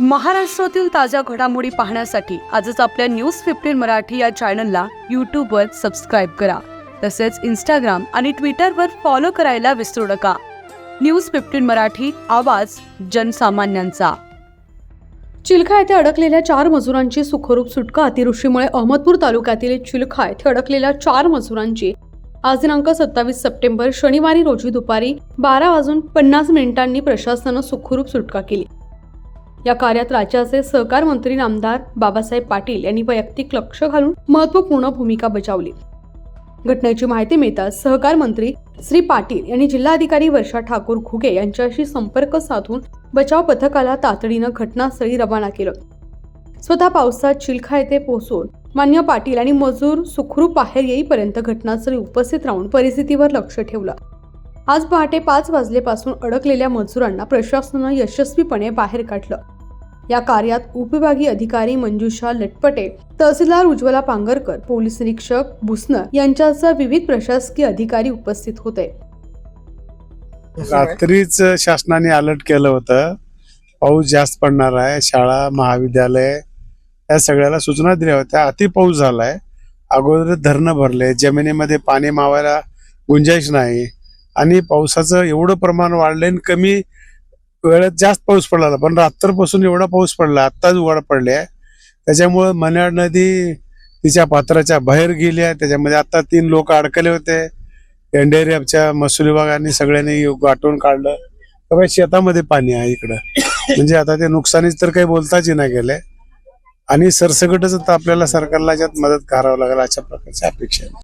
महाराष्ट्रातील ताज्या घडामोडी पाहण्यासाठी आजच आपल्या न्यूज फिफ्टीन मराठी या चॅनलला यूट्यूबवर सबस्क्राईब करा. तसेच इंस्टाग्राम आणि ट्विटरवर फॉलो करायला विसरू नका. न्यूज फिफ्टीन मराठी आवाज जनसामान्यांचा. चिलखा येथे अडकलेल्या चार मजुरांची सुखरूप सुटका अतिवृष्टीमुळे अहमदपूर तालुक्यातील चिलखा येथे अडकलेल्या चार मजुरांची. आज दिनांक सत्तावीस सप्टेंबर शनिवारी रोजी दुपारी बारा वाजून पन्नास मिनिटांनी प्रशासनानं सुखरूप सुटका केली. या कार्यात राज्याचे सहकार मंत्री नामदार बाबासाहेब पाटील यांनी वैयक्तिक लक्ष घालून महत्त्वपूर्ण भूमिका बजावली. घटनेची माहिती मिळताच सहकार मंत्री श्री पाटील यांनी जिल्हाधिकारी वर्षा ठाकूर घुगे यांच्याशी संपर्क साधून बचाव पथकाला तातडीनं घटनास्थळी रवाना केलं. स्वतः पावसात चिलखा येथे पोहोचून मान्य पाटील आणि मजूर सुखरूप बाहेर येईपर्यंत घटनास्थळी उपस्थित राहून परिस्थितीवर लक्ष ठेवलं. आज पहाटे पाच वाजलेपासून अडकलेल्या मजुरांना प्रशासनानं यशस्वीपणे बाहेर काढलं. या कार्यात उपविभागीय अधिकारी मंजुषा लटपटे तहसीलदार उज्ज्वला पांगरकर पोलीस निरीक्षक भुसनर यांच्यासह विविध प्रशासकीय अधिकारी उपस्थित होते. रात्रीच शासनाने अलर्ट केलं होतं पाऊस जास्त पडणार आहे शाळा महाविद्यालय या सगळ्याला सूचना दिल्या होत्या. अति पाऊस झालाय. अगोदर धरणं भरले जमिनीमध्ये पाणी मावायला गुंजाईश नाही. आणि पावसाचं एवढं प्रमाण वाढलंय आणि कमी वेळेत जास्त पाऊस पडला. पण रात्रपासून एवढा पाऊस पडला आत्ताच उघड पडले त्याच्यामुळं मन्याड नदी तिच्या पात्राच्या बाहेर गेली आहे. त्याच्यामध्ये आता तीन लोक अडकले होते. एनडीआरएफच्या महसूल विभागाने सगळ्यांनी गाठून काढलं. तर शेतामध्ये पाणी आहे इकडं. म्हणजे आता ते नुकसानीच तर काही बोलताच नाही गेले आणि सरसकटच आता आपल्याला सरकारला याच्यात मदत करावं लागेल अशा प्रकारची अपेक्षा आहे.